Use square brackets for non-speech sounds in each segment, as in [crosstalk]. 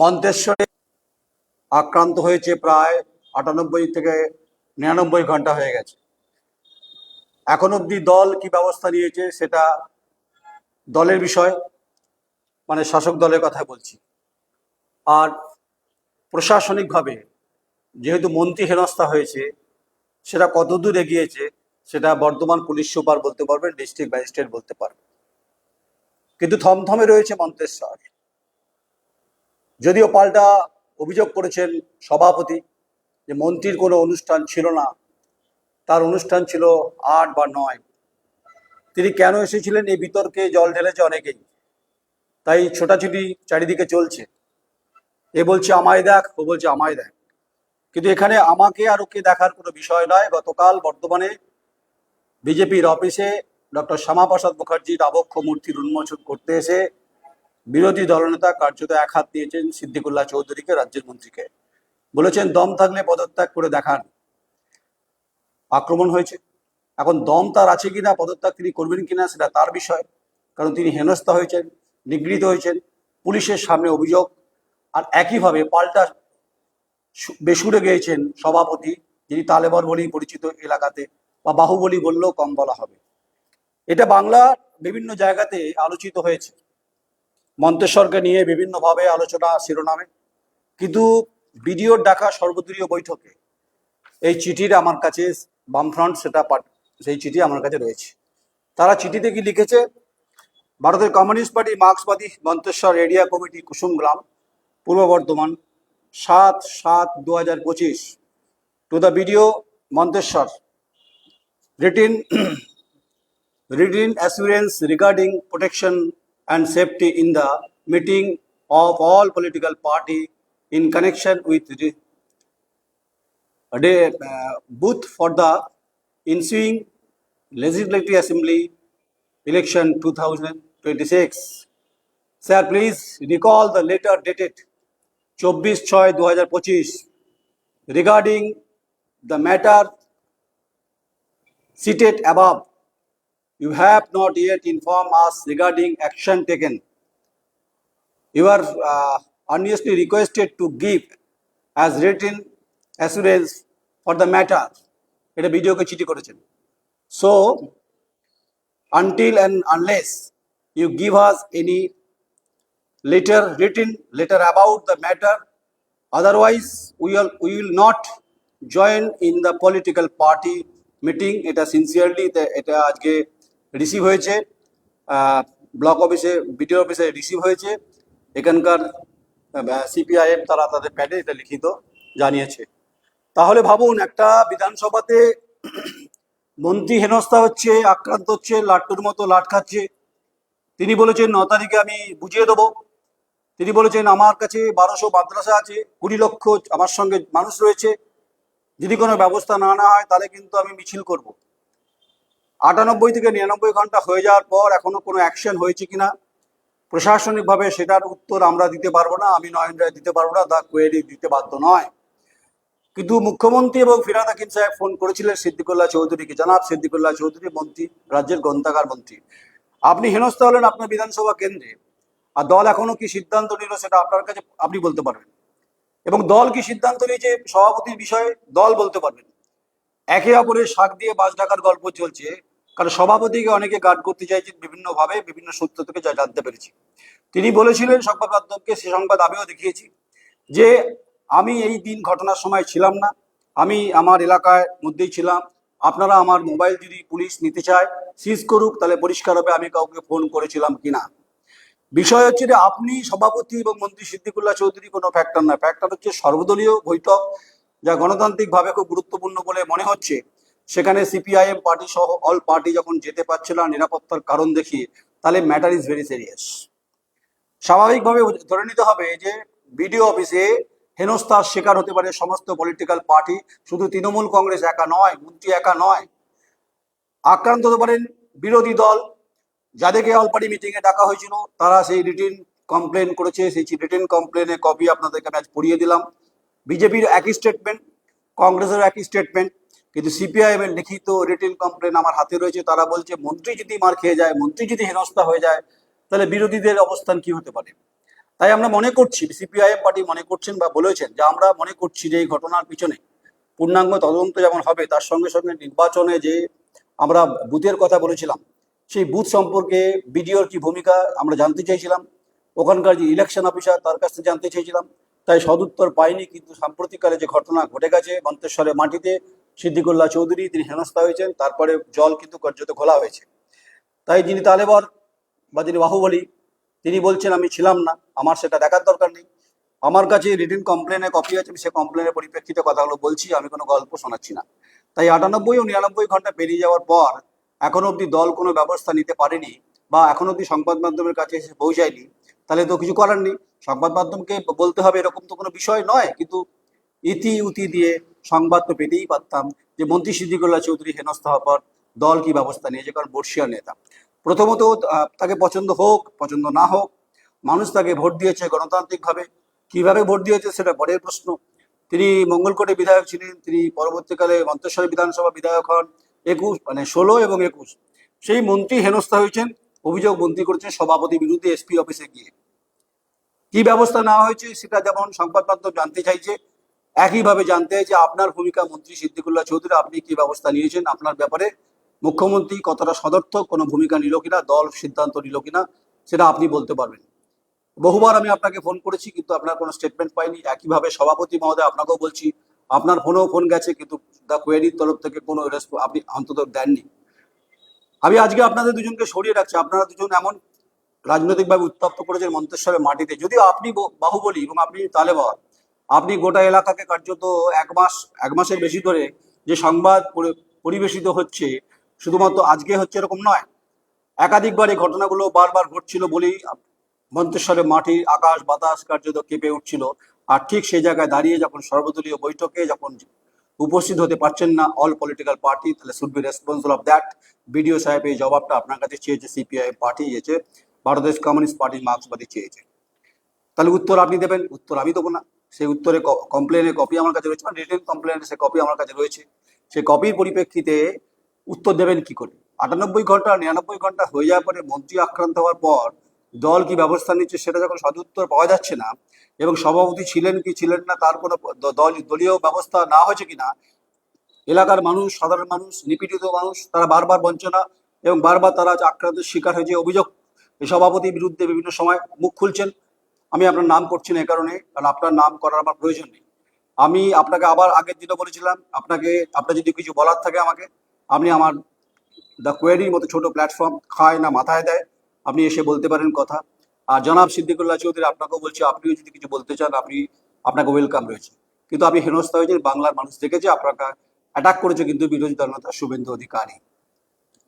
মন্তেশ্বরে আক্রান্ত হয়েছে প্রায় আটানব্বই থেকে নিরানব্বই ঘণ্টা হয়ে গেছে। এখন অবধি দল কি ব্যবস্থা নিয়েছে সেটা দলের বিষয় মানে শাসক দলের কথা বলছি। আর প্রশাসনিকভাবে যেহেতু মন্ত্রী হেনস্থা হয়েছে, সেটা কতদূর এগিয়েছে সেটা বর্ধমান পুলিশ সুপার বলতে পারবেন ডিস্ট্রিক্ট ম্যাজিস্ট্রেট বলতে পারবেন কিন্তু থমথমে রয়েছে মন্তেশ্বর। যদিও পাল্টা অভিযোগ করেছেন সভাপতি যে মন্ত্রীর কোনো অনুষ্ঠান ছিল না, তার অনুষ্ঠান ছিল আট বা নয়। তিনি কেন এসেছিলেন? এই বিতর্কে জল ঢেলেছে অনেকেই। তাই ছোটাছুটি চারিদিকে চলছে। এ বলছে, আমায় দেখ, ও বলছে, আমায় দেখ। কিন্তু এখানে আমাকে আর ওকে দেখার কোনো বিষয় নয়। গতকাল বর্তমানে বিজেপির অফিসে ডক্টর শ্যামাপ্রসাদ মুখার্জির আবক্ষ মূর্তির উন্মোচন করতে এসে বিরোধী দলনেতা কার্যত এক হাত দিয়েছেন সিদ্দিকুল্লাহ চৌধুরীকে, রাজ্যের মন্ত্রীকে। বলেছেন, দম থাকলে পদত্যাগ করে দেখান। আক্রমণ হয়েছে। এখন দম তার আছে কিনা, পদত্যাগ তিনি করবেন কিনা, সেটা তার বিষয়। কারণ তিনি হেনস্থা হয়েছেন, নিগৃহীত হয়েছেন, পুলিশের সামনে অভিযোগ। আর একইভাবে পাল্টা বেসুরে গিয়েছেন সভাপতি, যিনি তালেবর বলেই পরিচিত এলাকাতে, বা বাহুবলী বললেও কম বলা হবে। এটা বাংলা বিভিন্ন জায়গাতে আলোচিত হয়েছে। মন্তেশ্বরকে নিয়ে বিভিন্নভাবে আলোচনা শিরোনামে। কিন্তু বিডিওর ডাকা সর্বদলীয় বৈঠকে এই চিঠির আমার কাছে বামফ্রন্ট সেটা সেই চিঠি আমার কাছে রয়েছে। তারা চিঠিতে কি লিখেছে? ভারতের কমিউনিস্ট পার্টি মার্ক্সবাদী মন্তেশ্বর এরিয়া কমিটি কুসুমগ্রাম পূর্ব বর্ধমান, সাত সাত দু হাজার পঁচিশ। To the BDO Manteswar written [clears throat] written assurance regarding protection and safety in the meeting of all political party in connection with the uh, booth for the ensuing legislative assembly election 2026 sir please recall the letter dated 24 6 2025 regarding the matter cited above. You have not yet informed us regarding action taken. You are uh, earnestly requested to give as written assurance for the matter. এটা ভিডিওকে চিঠি করেছেন so unless you give us any letter written letter about the matter otherwise we will we will not join in the political party meeting এটা sincerely এটা আজকে receive হয়েছে block অফিসে BDO অফিসে রিসিভ হয়েছে। এখানকার সিপিআইএম তারা তাদের প্যাডে এটা লিখিত জানিয়েছে। তাহলে ভাবুন, একটা বিধানসভাতে মন্ত্রী হেনস্থা হচ্ছে, আক্রান্ত হচ্ছে, লাট্টুর মতো লাট খাচ্ছে। তিনি বলেছেন, ন তারিখে আমি বুঝিয়ে দেবো। তিনি বলেছেন, আমার কাছে বারোশো মাদ্রাসা আছে, কুড়ি লক্ষ আমার সঙ্গে মানুষ রয়েছে। যদি কোনো ব্যবস্থা না না হয়, তাহলে কিন্তু আমি মিছিল করব। আটানব্বই থেকে নিরানব্বই ঘণ্টা হয়ে যাওয়ার পর এখনও কোনো অ্যাকশন হয়েছে কিনা, প্রশাসনিকভাবে সেটার উত্তর আমরা দিতে পারব না, আমি নয়ন রায় দিতে পারব না, দা কোয়েরি দিতে বাধ্য নয়। কিন্তু মুখ্যমন্ত্রী এবং ফিরাদ হাকিম সাহেব ফোন করেছিলেন সিদ্দিকুল্লাহ চৌধুরীকে। জানাব সিদ্দিকুল্লাহ চৌধুরী, মন্ত্রী, রাজ্যের গ্রন্থাগার মন্ত্রী। আপনি হেনস্থা হলেন আপনার বিধানসভা কেন্দ্রে। আর দল এখনও কি সিদ্ধান্ত নিল সেটা আপনার কাছে আপনি বলতে পারবেন। এবং দল কি সিদ্ধান্ত নিয়েছে সভাপতির বিষয়ে দল বলতে পারবেন। একে অপরের শাক দিয়ে বাস ডাকার গল্প চলছে। কারণ সভাপতিকে অনেকে গার্ড করতে চাইছেন বিভিন্নভাবে, বিভিন্ন সূত্র থেকে যা জানতে পেরেছি। তিনি বলেছিলেন, সংবাদ মাধ্যমকে সে সংবাদ আমিও দেখিয়েছি যে আমি এই দিন ঘটনার সময় ছিলাম না। আমি আমার এলাকায় মধ্যেই ছিলাম। আপনারা আমার মোবাইল যদি পুলিশ নিতে চায় সিজ করুক, তাহলে পরিষ্কার হবে আমি কাউকে ফোন করেছিলাম কিনা। বিষয় হচ্ছে যে আপনি সভাপতি এবং মন্ত্রী সিদ্দিকুল্লাহ চৌধুরী কোনো ফ্যাক্টর না ফ্যাক্টর হচ্ছে সর্বদলীয় বৈঠক, যা গণতান্ত্রিকভাবে খুব গুরুত্বপূর্ণ বলে মনে হচ্ছে। সেখানে সিপিআইএম পার্টি সহ অল পার্টি যখন যেতে পারছিল না নিরাপত্তার কারণ দেখিয়ে, তাহলে ম্যাটার ইজ ভেরি সিরিয়াস স্বাভাবিকভাবে ধরে নিতে হবে যে বিডিও অফিসে হেনস্থার শিকার হতে পারে সমস্ত পলিটিক্যাল পার্টি শুধু তৃণমূল কংগ্রেস একা নয়, মন্ত্রী একা নয়। আক্রান্ত হতে পারেন বিরোধী দল, যাদেরকে অল পার্টি মিটিং এ ডাকা হয়েছিল, তারা সেই রিটিন কমপ্লেন করেছে, সেই রিটিন কমপ্লেনে কপি আপনাদেরকে আমি আজ পড়িয়ে দিলাম। বিজেপির একই স্টেটমেন্ট কংগ্রেসের একই স্টেটমেন্ট কিন্তু সিপিআইএম এর লিখিত রিটিন কমপ্লেন আমার হাতে রয়েছে। তারা বলছে, মন্ত্রী যদি মার খেয়ে যায়, মন্ত্রী যদি হেনস্থা হয়ে যায়, তাহলে বিরোধীদের অবস্থান কি হতে পারে? তাই আমরা মনে করছি সিপিআইএম পার্টি মনে করছেন বা বলেছেন যে আমরা মনে করছি যে এই ঘটনার পিছনে পূর্ণাঙ্গ তদন্ত যেমন হবে, তার সঙ্গে সঙ্গে নির্বাচনে যে আমরা বুথের কথা বলেছিলাম, সেই বুথ সম্পর্কে বিডিওর কি ভূমিকা আমরা জানতে চাইছিলাম ওখানকার যে ইলেকশন অফিসার তার কাছ থেকে জানতে চাইছিলাম তাই সদুত্তর পাইনি, কিন্তু সাম্প্রতিককালে যে ঘটনা ঘটে গেছে মন্তেশ্বরের মাটিতে সিদ্দিকুল্লাহ চৌধুরী তিনি হেনস্থা হয়েছেন, তারপরে জল কিন্তু কার্যত খোলা হয়েছে। তাই যিনি তালেবর বা যিনি বাহুবলী, তিনি বলছেন, আমি ছিলাম না, আমার সেটা দেখার দরকার নেই। আমার কাছে রিটেন কমপ্লেনের কপি আছে, আমি সে কমপ্লেনের পরিপ্রেক্ষিতে কথাগুলো বলছি, আমি কোনো গল্প শোনাচ্ছি না। তাই আটানব্বই ও নিরানব্বই ঘণ্টা পেরিয়ে যাওয়ার পর, এখনও অবধি দল কোনো ব্যবস্থা নিতে পারেনি বা এখনও অবধি সংবাদ মাধ্যমের কাছে এসে পৌঁছায়নি। তাহলে তো কিছু করার নেই। সংবাদ মাধ্যমকে বলতে হবে এরকম তো কোনো বিষয় নয়, কিন্তু ইতি উতি দিয়ে সংবাদ তো পেতেই পারতাম যে মন্ত্রী সিদ্দিকুল্লাহ চৌধুরী হেনস্থা হওয়ার পর দল কি ব্যবস্থা নিয়েছে, কারণ বর্ষিয়ার নেতা। প্রথমত তাকে পছন্দ হোক, পছন্দ না হোক, মানুষ তাকে ভোট দিয়েছে গণতান্ত্রিকভাবে। কীভাবে ভোট দিয়েছে সেটা পরের প্রশ্ন। তিনি মঙ্গলকোটে বিধায়ক ছিলেন, তিনি পরবর্তীকালে মন্তেশ্বর বিধানসভা বিধায়ক হন, একুশ মানে ষোলো এবং একুশ। সেই মন্ত্রী হেনস্থা হয়েছেন, অভিযোগ মন্ত্রী করেছেন সভাপতি বিরুদ্ধে এসপি অফিসে গিয়ে। কি ব্যবস্থা নেওয়া হয়েছে সেটা যেমন সংবাদ মাধ্যম জানতে চাইছে একইভাবে জানতে যে আপনার ভূমিকা মন্ত্রী সিদ্দিকুল্লাহ চৌধুরী, আপনি কি ব্যবস্থা নিয়েছেন আপনার ব্যাপারে? মুখ্যমন্ত্রী কতটা সদর্থক, কোনো ভূমিকা নিল কিনা, দল সিদ্ধান্ত নিল কিনা, সেটা আপনি বলতে পারবেন। বহুবার আমি আপনাকে ফোন করেছি, কিন্তু আপনার কোনো স্টেটমেন্ট পাইনি। একইভাবে সভাপতি মহোদয়, আপনাকেও বলছি, আপনার ফোনেও ফোন গেছে, কিন্তু দ্য কোয়েরির তরফ থেকে কোনো আপনি অন্তত দেননি। আমি আজকে আপনাদের দুজনকে সরিয়ে রাখছি। আপনারা দুজন এমন রাজনৈতিকভাবে উত্তপ্ত করেছেন মন্তেশ্বরের মাটিতে। যদিও আপনি বাহুবলী এবং আপনি তালেবর আপনি গোটা এলাকাকে কার্যত এক মাস, এক মাসের বেশি ধরে যে সংবাদ পরিবেশিত হচ্ছে, শুধুমাত্র আজকে হচ্ছে এরকম নয়। একাধিকবার এই ঘটনাগুলো বারবার ঘটছিল বলেই মন্তেশ্বরের মাটি, আকাশ, বাতাস কার্যত কেঁপে উঠছিল। আর ঠিক সেই জায়গায় দাঁড়িয়ে যখন সর্বদলীয় বৈঠকে যখন উপস্থিত হতে পারছেন না অল পলিটিক্যাল পার্টি, তাহলে should be responsible of that. BDO সাহেব এই জবাবটা আপনার কাছে চেয়েছে সিপিআই পার্টি চেয়েছে ভারতের কমিউনিস্ট পার্টি মার্ক্সবাদী চেয়েছে। তাহলে উত্তর আপনি দেবেন, উত্তর আমি দেবো না। সেই উত্তরে কমপ্লেনের কপি আমার কাছে রয়েছে রিটেন কমপ্লেনের সে কপি আমার কাছে রয়েছে। সেই কপির পরিপ্রেক্ষিতে উত্তর দেবেন কি করে? আটানব্বই ঘণ্টা, নিরানব্বই ঘণ্টা হয়ে যাওয়ার পরে মন্ত্রী আক্রান্ত হওয়ার পর দল কি ব্যবস্থা নিচ্ছে সেটা যখন সদুত্তর পাওয়া যাচ্ছে না, এবং সভাপতি ছিলেন কি ছিলেন না, তার কোনো দল, দলীয় ব্যবস্থা না হয়েছে কিনা, এলাকার মানুষ, সাধারণ মানুষ, নিপীড়িত মানুষ, তারা বারবার বঞ্চনা, এবং বারবার তারা আক্রান্তের শিকার হয়েছে অভিযোগ, সভাপতির বিরুদ্ধে বিভিন্ন সময় মুখ খুলছেন আমি আপনার নাম করছি না এ কারণে, কারণ আপনার নাম করার আমার প্রয়োজন নেই। আমি আপনাকে আবার আগের দিনও বলেছিলাম, আপনাকে, আপনার যদি কিছু বলার থাকে আমাকে, আপনি আমার দ্য কোয়েরির মতো ছোট প্ল্যাটফর্ম খায় না, মাথায় দেয়, আপনি এসে বলতে পারেন কথা। আর জনাব সিদ্দিকুল্লাহ চৌধুরী আপনাকেও বলছি আপনিও যদি কিছু বলতে চান, আপনি, আপনাকে ওয়েলকাম রয়েছে। কিন্তু আপনি হেনস্থা হয়েছেন, বাংলার মানুষ দেখেছে, আপনাকে অ্যাটাক করেছে কিন্তু বিরোধী দলনেতা শুভেন্দু অধিকারী।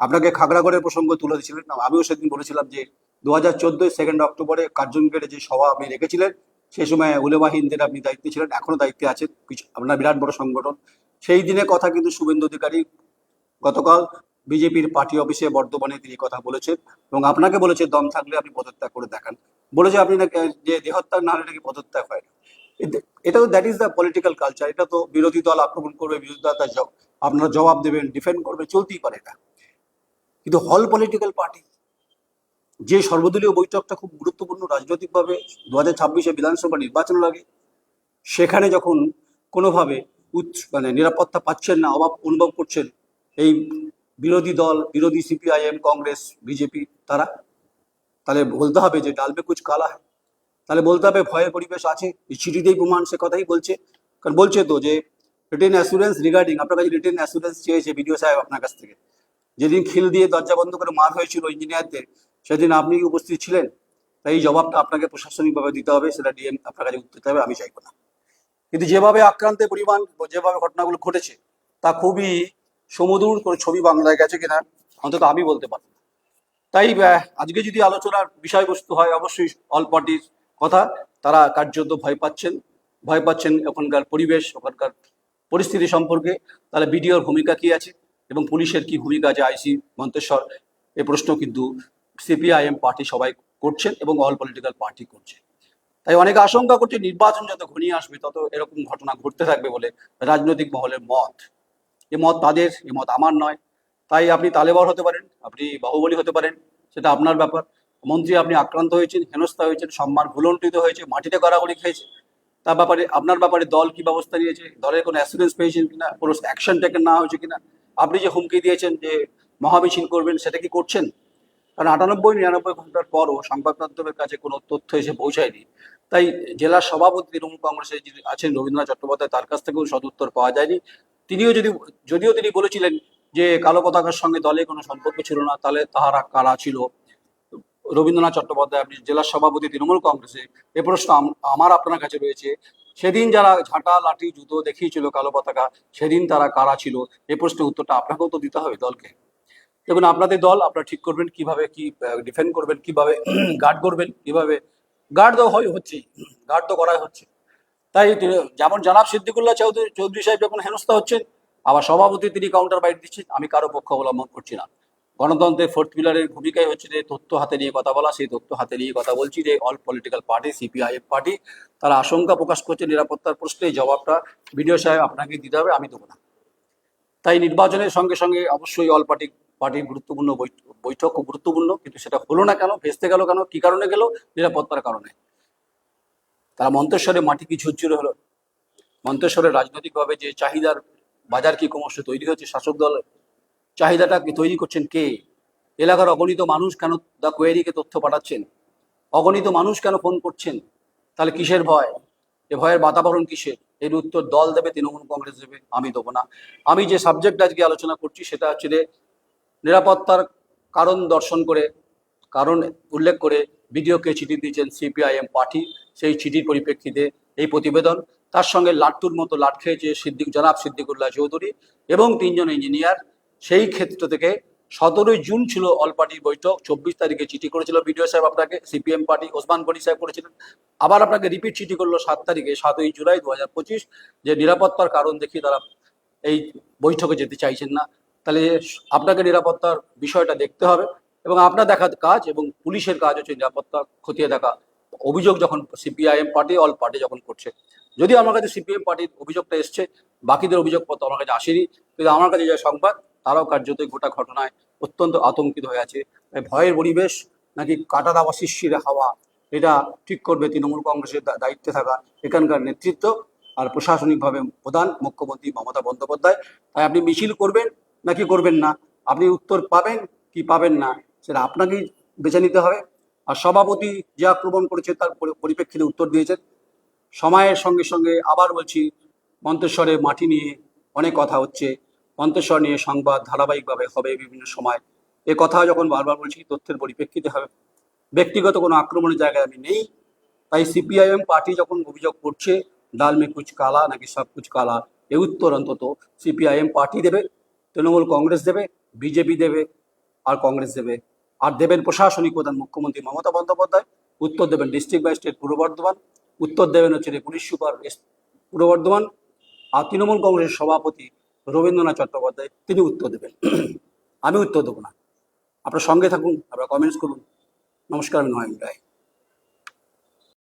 আপনাকে খাগড়াগড়ের প্রসঙ্গ তুলে দিয়েছিলেন, আমিও সেদিন বলেছিলাম যে দু হাজার চোদ্দোই সেকেন্ড অক্টোবরে কার্জনগেটে যে সভা আপনি রেখেছিলেন সেই সময় উলেমা হিন্দের আপনি দায়িত্বে ছিলেন, এখনও দায়িত্বে আছেন, কিছু আপনার বিরাট বড় সংগঠন। সেই দিনের কথা কিন্তু শুভেন্দু অধিকারী গতকাল বিজেপির পার্টি অফিসে বর্ধমানে তিনি কথা বলেছেন এবং আপনাকে বলেছে, দম থাকলে আপনি পদত্যাগ করে দেখান। বলেছে, আপনি নাকি, যে দেহত্যাগ না হলে নাকি পদত্যাগ হয় না। এটা তো that is the political culture এটা তো বিরোধী দল আক্রমণ করবে বিরোধী দল তার আপনারা জবাব দেবেন ডিফেন্ড করবে, চলতেই পারে এটা। কিন্তু হল পলিটিক্যাল পার্টি যে সর্বদলীয় বৈঠকটা খুব গুরুত্বপূর্ণ রাজনৈতিকভাবে দু হাজার ছাব্বিশে বিধানসভা নির্বাচন লাগে সেখানে যখন কোনোভাবে উচ্চ মানে নিরাপত্তা পাচ্ছেন না, অভাব অনুভব করছেন এই বিরোধী দল, বিরোধী সিপিআইএম, কংগ্রেস, বিজেপি তারা, তাহলে বলতে হবে যে ডালবে কুচ কালা হয় তাহলে বলতে হবে ভয়ের পরিবেশ আছে চিঠিতেই প্রমাণ সে কথাই বলছে। কারণ বলছে তো যে রিটেন অ্যাসুরেন্স রিগার্ডিং আপনার কাছে রিটেন অ্যাসুরেন্স চেয়েছে বিডিও সাহেব আপনার কাছ থেকে। যেদিন খিল দিয়ে দরজা বন্ধ করে মার হয়েছিল ইঞ্জিনিয়ারদের সেদিন আপনি কি উপস্থিত ছিলেন, তাই এই জবাবটা আপনাকে প্রশাসনিকভাবে দিতে হবে, সেটা ডিএম আপনার কাছে উত্তর দিতে হবে, আমি চাইব না কিন্তু যেভাবে আক্রান্তের পরিমাণ, যেভাবে ঘটনাগুলো ঘটেছে, তা খুবই সমুদূর করে ছবি বাংলায় গেছে কিনা, অন্তত আমি বলতে পারব না। তাই আজকে যদি আলোচনার বিষয়বস্তু হয়, অবশ্যই অল পার্টির কথা, তারা কার্যত ভয় পাচ্ছেন ভয় পাচ্ছেন ওখানকার পরিবেশ, ওখানকার পরিস্থিতি সম্পর্কে, তাহলে বিডিওর ভূমিকা কি আছে, এবং পুলিশের কি ভূমিকা আছে, আইসি মন্তেশ্বর, এ প্রশ্ন কিন্তু সিপিআইএম পার্টি সবাই করছেন এবং অল পলিটিক্যাল পার্টি করছে। তাই অনেকে আশঙ্কা করছে নির্বাচন যত ঘনিয়ে আসবে, তত এরকম ঘটনা ঘটতে থাকবে বলে রাজনৈতিক মহলের মত। এ মত তাদের, এ মত আমার নয়। তাই আপনি তালেবর হতে পারেন, আপনি বাহুবলী হতে পারেন, সেটা আপনার ব্যাপার। মন্ত্রী আপনি আক্রান্ত হয়েছেন, হেনস্থা হয়েছেন, সম্মান ভুলণ্ঠিত হয়েছে, মাটিতে গড়াগড়ি খেয়েছে। তার ব্যাপারে, আপনার ব্যাপারে দল কি ব্যবস্থা নিয়েছে, দলের কোনো অ্যাসুরেন্স পেয়েছেন কিনা, কোনো অ্যাকশন টেকেন না হয়েছে কিনা? আপনি যে হুমকি দিয়েছেন যে মহামিছিল করবেন, সেটা কি করছেন? কারণ আটানব্বই, নিরানব্বই ঘণ্টার পরও সংবাদ মাধ্যমের কাছে কোনো তথ্য এসে পৌঁছায়নি। তাই জেলার সভাপতি তৃণমূল কংগ্রেসের যিনি আছেন রবীন্দ্রনাথ চট্টোপাধ্যায়, তার কাছ থেকেও সদুত্তর পাওয়া যায়নি। তিনিও যদি, যদিও তিনি বলেছিলেন যে কালো পতাকার সঙ্গে দলে কোনো সম্পর্ক ছিল না, তাহলে তাহারা কারা ছিল? রবীন্দ্রনাথ চট্টোপাধ্যায়, আপনি জেলার সভাপতি তৃণমূল কংগ্রেসে, এ প্রশ্ন আমার আপনার কাছে রয়েছে। সেদিন যারা ঝাঁটা, লাঠি, জুতো দেখিয়েছিল কালো পতাকা, সেদিন তারা কারা ছিল? এ প্রশ্নের উত্তরটা আপনাকেও তো দিতে হবে দলকে। দেখুন, আপনাদের দল, আপনারা ঠিক করবেন কীভাবে কি ডিফেন্ড করবেন, কীভাবে [clears throat] গার্ড করবেন, কীভাবে গার্ড তো হয় হচ্ছেই গার্ড তো করাই হচ্ছে। তাই যেমন জানাব সিদ্দিকুল্লাহ চৌধুরী চৌধুরী সাহেব যখন হেনস্থা হচ্ছেন আবার সভাপতি তিনি কাউন্টার বাইট দিচ্ছেন, আমি কারও পক্ষ অবলম্বন করছি না। গণতন্ত্রের ফোর্থ পিলারের ভূমিকাই হচ্ছে যে, তথ্য হাতে নিয়ে কথা বলা, সেই তথ্য হাতে নিয়ে কথা বলছি যে all political party CPIM party তারা আশঙ্কা প্রকাশ করছে নিরাপত্তার প্রশ্নে জবাবটা বিডিও সাহেব আপনাকে দিতে হবে, আমি দেবো না। তাই নির্বাচনের সঙ্গে সঙ্গে অবশ্যই অল পার্টি পার্টির গুরুত্বপূর্ণ বৈঠ- বৈঠক গুরুত্বপূর্ণ, কিন্তু সেটা হলো না কেন ভেস্তে গেল কেন, কি কারণে গেল, নিরাপত্তার কারণে। তারা মন্তেশ্বরে মাটি কি ঝুরঝুরে হলো। মন্তেশ্বরে রাজনৈতিকভাবে যে চাহিদার বাজার কি ক্রমশ তৈরি হচ্ছে, শাসক দল চাহিদাটা কি তৈরি করছেন কে? এলাকার অগণিত মানুষ কেন দ্য কোয়েরিকে তথ্য পাঠাচ্ছেন? অগণিত মানুষ কেন ফোন করছেন? তাহলে কিসের ভয়? এ ভয়ের বাতাবরণ কিসের? এর উত্তর দল দেবে, তৃণমূল কংগ্রেস দেবে, আমি দেবো না। আমি যে সাবজেক্ট আজকে আলোচনা করছি, সেটা হচ্ছে যে নিরাপত্তার কারণ দর্শন করে, কারণ উল্লেখ করে বিডিওকে চিঠি দিয়েছেন সিপিআইএম পার্টি, সেই চিঠির পরিপ্রেক্ষিতে এই প্রতিবেদন, তার সঙ্গে লাট্টুর মতো লাট খেয়েছে সিদ্দিক জনাব সিদ্দিকুল্লাহ চৌধুরী এবং তিনজন ইঞ্জিনিয়ার। সেই ক্ষেত্র থেকে সতেরোই জুন ছিল অল পার্টির বৈঠক, চব্বিশ তারিখে চিঠি করেছিল বিডিও সাহেব আপনাকে, সিপিএম পার্টি ওসমান গনি সাহেব করেছিলেন। আবার আপনাকে রিপিট চিঠি করল সাত তারিখে, সাতই জুলাই দু হাজার পঁচিশ, যে নিরাপত্তার কারণ দেখিয়ে তারা এই বৈঠকে যেতে চাইছেন না। তাহলে আপনাকে নিরাপত্তার বিষয়টা দেখতে হবে এবং আপনার দেখা কাজ এবং পুলিশের কাজ হচ্ছে নিরাপত্তা খতিয়ে দেখা। অভিযোগ যখন সিপিআইএম পার্টি, অল পার্টি যখন করছে। যদি আমার কাছে সিপিএম পার্টির অভিযোগটা এসছে, বাকিদের অভিযোগপত্র আমার কাছে আসেনি, কিন্তু আমার কাছে যে সংবাদ, তারাও কার্যতই গোটা ঘটনায় অত্যন্ত আতঙ্কিত হয়ে আছে। ভয়ের পরিবেশ নাকি কাটা দাওয়া শিশিরে হাওয়া, এটা ঠিক করবে তৃণমূল কংগ্রেসের দায়িত্বে থাকা এখানকার নেতৃত্ব আর প্রশাসনিকভাবে প্রধান মুখ্যমন্ত্রী মমতা বন্দ্যোপাধ্যায়। তাই আপনি মিছিল করবেন নাকি করবেন না? আপনি উত্তর পাবেন কি পাবেন না সেটা আপনাকেই বেছে নিতে হবে। আর সভাপতি যে আক্রমণ করেছে তার পরিপ্রেক্ষিতে উত্তর দিয়েছেন। সময়ের সঙ্গে সঙ্গে আবার বলছি, মন্তেশ্বরে মাটি নিয়ে অনেক কথা হচ্ছে। মন্তেশ্বর নিয়ে সংবাদ ধারাবাহিকভাবে হবে বিভিন্ন সময়। এ কথা যখন বারবার বলছি, তথ্যের পরিপ্রেক্ষিতে হবে। ব্যক্তিগত কোনো আক্রমণের জায়গায় আমি নেই। তাই সিপিআইএম পার্টি যখন অভিযোগ করছে, ডাল মে কুচ কালা নাকি সব কুচ কালা, এ উত্তর অন্তত সিপিআইএম পার্টি দেবে। তৃণমূল কংগ্রেস দেবে, বিজেপি দেবে, আর কংগ্রেস দেবে। আর দেবেন প্রশাসনিক প্রধান মুখ্যমন্ত্রী মমতা বন্দ্যোপাধ্যায়, উত্তর দেবেন district by state Purba Bardhaman, উত্তর দেবেন হচ্ছে যে পুলিশ সুপার পূর্ব বর্ধমান, আর তৃণমূল কংগ্রেসের সভাপতি রবীন্দ্রনাথ চট্টোপাধ্যায়, তিনি উত্তর দেবেন। [clears throat] আমি উত্তর দেবো না। আপনার সঙ্গে থাকুন, আপনারা কমেন্টস করুন। নমস্কার, আমি নয়ন রায়।